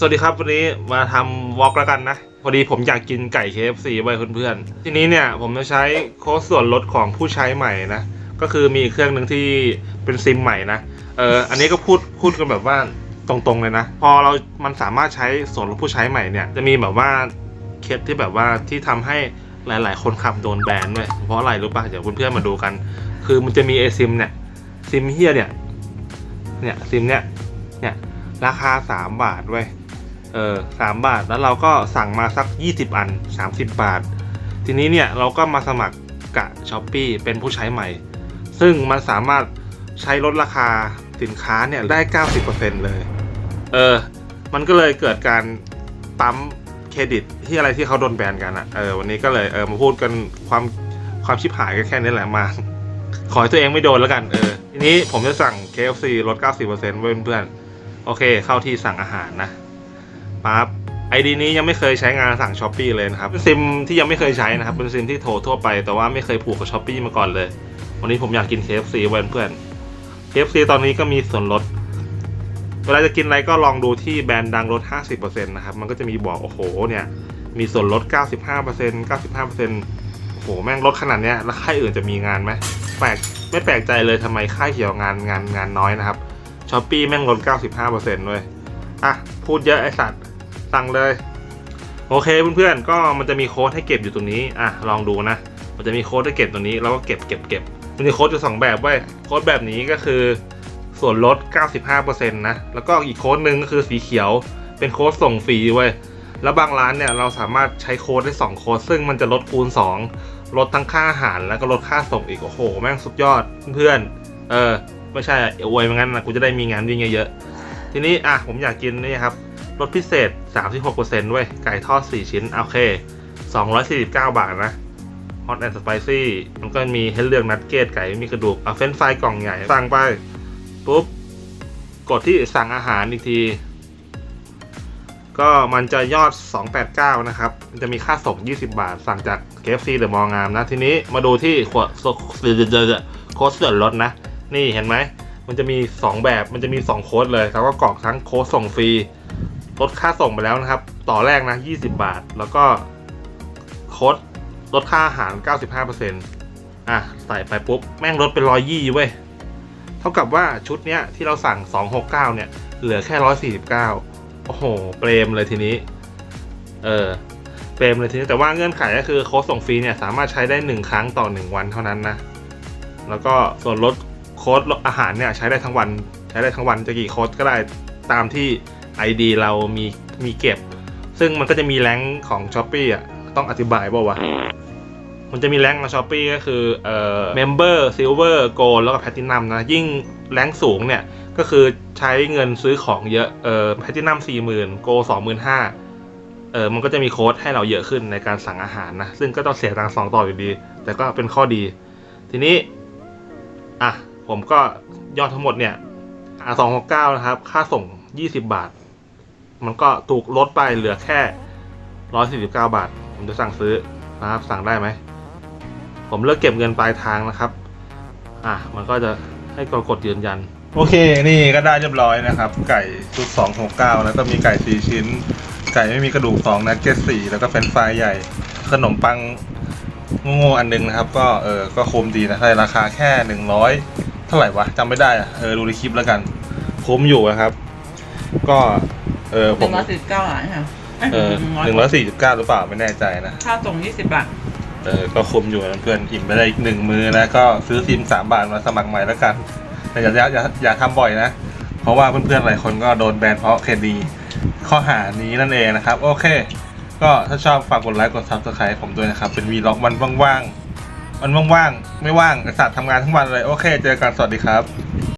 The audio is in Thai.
สวัสดีครับวันนี้มาทำวอล์กแล้วกันนะ พอดีผมอยากกินไก่ KFC ไว้เพื่อนๆ ทีนี้เนี่ยผมจะใช้โค้ดส่วนลดของผู้ใช้ใหม่นะ ก็คือมีเครื่องหนึ่งที่เป็นซิมใหม่นะเอออันนี้ก็พูดพูดกันแบบว่าตรงๆเลยนะ พอเรามันสามารถใช้ส่วนลดผู้ใช้ใหม่เนี่ยจะมีแบบว่าเคสที่แบบว่าที่ทำให้หลาย ๆ คนขับโดนแบนด้วยเพราะอะไรรู้ป่ะเดี๋ยวเพื่อนๆมาดูกัน คือมันจะมีไอซิมเนี่ยซิมเฮียเนี่ยเนี่ยซิมเนี่ยเนี่ยราคา 3 บาทเว้ย เออสามบาท แล้วเราก็สั่งมาสัก 20 อัน 30 บาท ทีนี้เนี่ยเราก็มาสมัครกะช้อปปีเป็นผู้ใช้ใหม่ ซึ่งมันสามารถใช้ลดราคาสินค้าเนี่ยได้ 90%เลย เออ มันก็เลยเกิดการปั๊มเครดิตที่อะไรที่เขาโดนแบนกันอะเออ วันนี้ก็เลยเออมาพูดกันความความชิบหายก็แค่นี้แหละมา ขอให้ตัวเองไม่โดนแล้วกัน เออ ทีนี้ผมจะสั่ง KFC ลด 90%เว้ยเพื่อน โอเค เข้าที่สั่งอาหารนะ ปั๊บไอดีนี้ยังไม่เคยใช้งานสั่งช้อปปีเลยนะครับเป็นซิมที่ยังไม่เคยใช้นะครับเป็นซิมที่โทรทั่วไปแต่ว่าไม่เคยผูกกับช้อปปีมาก่อนเลย วันนี้ผมอยากกิน KFC เว้ยเพื่อน KFC ตอนนี้ก็มีส่วนลด เวลาจะกินอะไรก็ลองดูที่แบรนด์ดังลด 50%นะครับมันก็จะมีบอกโอ้โหเนี่ยมีส่วนลด 95% 95%โอ้โหแม่งลดขนาดเนี้ยแล้วค่ายอื่นจะมีงานไหมแปลกไม่แปลกใจเลยทำไมค่ายเขียวงานงานงานน้อยนะครับช้อปปี้แม่งลด 95%ด้วย อะ พูดเยอะไอสัตว์สั่งเลย โอเคเพื่อนๆก็มันจะมีโค้ดให้เก็บอยู่ตรงนี้อะลองดูนะ มันจะมีโค้ดให้เก็บตรงนี้แล้วก็เก็บเก็บเก็บมันมีโค้ดอยู่สองแบบเว้ยโค้ดแบบนี้ก็คือส่วนลด 95%นะ แล้วก็อีกโค้ดหนึ่งก็คือสีเขียว เป็นโค้ดส่งฟรีเว้ย แล้วบางร้านเนี่ยเราสามารถใช้โค้ดได้ 2 โค้ด ซึ่งมันจะลดคูณ 2 ลดทั้งค่าอาหารแล้วก็ลดค่าส่งอีก โอ้โห แม่งสุดยอดเพื่อนๆเออ ไม่ใช่อะอวยเหมือนกันนะกูจะได้มีงานวิ่งเยอะๆ ทีนี้อะผมอยากกินนี่ครับลดพิเศษ 36%ด้วยไก่ทอด 4 ชิ้น โอเค 249 บาทนะ Hot and Spicy มันก็มีให้เลือกนัดเกตไก่มีกระดูกเอาเฟรนฟรายกล่องใหญ่ สั่งไป ปุ๊บ กดที่สั่งอาหารอีกที ก็มันจะยอด 289 นะครับ มันจะมีค่าส่ง 20 บาท สั่งจาก KFC เดอะมองามนะ ทีนี้มาดูที่ขวดโค้ดส่วนลดนะ นี่เห็นไหม มันจะมี 2 แบบมันจะมี 2 โค้ดเลยแล้วก็กรอกทั้งโค้ดส่งฟรีลดค่าส่งไปแล้วนะครับ ต่อแรกนะ 20 บาท แล้วก็โค้ดลดค่าอาหาร 95%อะ ใส่ไปปุ๊บ แม่งลดเป็นร้อยยี่เว้ย เท่ากับว่าชุดเนี้ยที่เราสั่ง 269 เนี่ย เหลือแค่ 149 โอ้โห เปรมเลยทีนี้ เออ เปรมเลยทีนี้ แต่ว่าเงื่อนไขก็คือโค้ดส่งฟรีเนี่ย สามารถใช้ได้ 1 ครั้งต่อ 1 วันเท่านั้นนะ แล้วก็ส่วนลด ค้ดอาหารเนี่ยใช้ได้ทั้งวัน ใช้ได้ทั้งวันจะกี่โค้ดก็ได้ตามที่ ID เรามีมีเก็บ ซึ่งมันก็จะมีแรงของ s h อ p e e อะต้องอธิบายเปล่าวะมันจะมีแรงของ s h อ p e e ก็คือเอ่อ Member Silver Gold แล้วก็ Platinum นะ ยิ่งแรงสูงเนี่ย ก็คือใช้เงินซื้อของเยอะเอ่อ Platinum 40,000 Gold 25,000เออมันก็จะมีโค้ดให้เราเยอะขึ้นในการสั่งอาหารนะ ซึ่งก็ต้องเสียตังค์สองต่ออยู่ดี แต่ก็เป็นข้อดี ทีนี้ อะ ผมก็ยอดทั้งหมดเนี่ยอะ269นะครับ ค่าส่ง20บบาท มันก็ถูกลดไปเหลือแค่149บเก้าบาท ผมจะสั่งซื้อนะครับ สั่งได้ไหม ผมเลือกเก็บเงินปลายทางนะครับ อะมันก็จะให้กดกดยืนยัน โอเค นี่ก็ได้เรียบร้อยนะครับ ไก่ชุด269แล้วก็มีไก่4ชิ้น ไก่ไม่มีกระดูก2นัดเก็ต4แล้วก็เฟรนช์ฟรายใหญ่ ขนมปังโง่ๆอันหนึงนะครับ ก็เออก็คุ้มดีนะได้ราคาแค่100 เท่าไหร่วะจำไม่ได้อะเออดูในคลิปแล้วกันคุ้มอยู่นะครับ ก็เออหผนึ่มงร้อยสี่สิบเก้าบาทใช่ไหมเออหนึ่งร้อยสี่สิบเก้าหรือเปล่าไม่แน่ใจนะ ค่าส่งยี่สิบบาท เออก็คุ้มอยู่นะเพื่อนอิ่มไปได้อีกหนึ่งมือนะก็ซื้อซิมสามบาทมาสมัครใหม่แล้วกันแต่อย่าอย่าอย่าอย่าทำบ่อยนะ เพราะว่าเพื่อนๆหลายคนก็โดนแบนเพราะเคดีข้อหานี้นั่นเองนะครับ โอเค ก็ถ้าชอบฝากกดไลค์กดซับสไครต์ผมด้วยนะครับ เป็นวีล็อกวันว่างๆ มันว่างๆไม่ว่างไอสัตว์ทำงานทั้งวันเลย โอเค เจอกันสวัสดีครับ